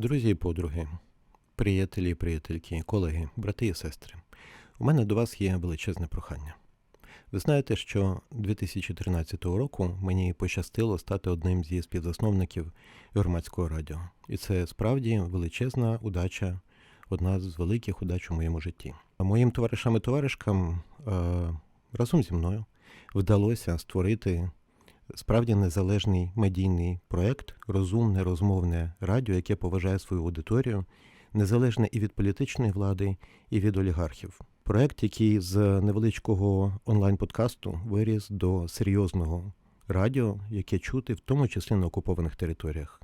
Друзі і подруги, приятелі і приятельки, колеги, брати і сестри, у мене до вас є величезне прохання. Ви знаєте, що 2013 року мені пощастило стати одним зі співзасновників громадського радіо. І це справді величезна удача, одна з великих удач у моєму житті. Моїм товаришам і товаришкам е, разом зі мною вдалося створити справді незалежний медійний проект, розумне розмовне радіо, яке поважає свою аудиторію, незалежне і від політичної влади, і від олігархів. Проект, який з невеличкого онлайн-подкасту виріс до серйозного радіо, яке чути, в тому числі на окупованих територіях.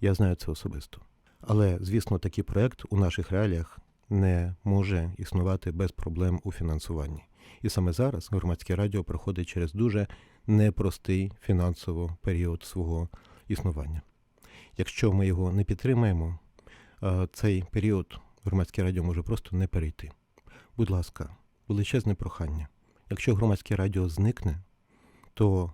Я знаю це особисто. Але, звісно, такий проект у наших реаліях не може існувати без проблем у фінансуванні. І саме зараз громадське радіо проходить через дуже непростий фінансово період свого існування. Якщо ми його не підтримаємо, е, цей період громадське радіо може просто не перейти. Будь ласка, величезне прохання. Якщо громадське радіо зникне, то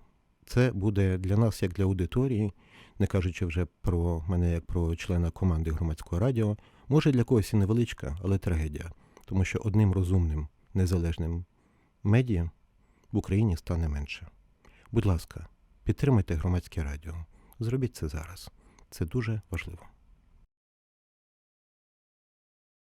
це буде для нас, як для аудиторії, не кажучи вже про мене як про члена команди громадського радіо, може для когось і невеличка, але трагедія. Тому що одним розумним, незалежним медіа в Україні стане менше. Будь ласка, підтримайте громадське радіо. Зробіть це зараз. Це дуже важливо.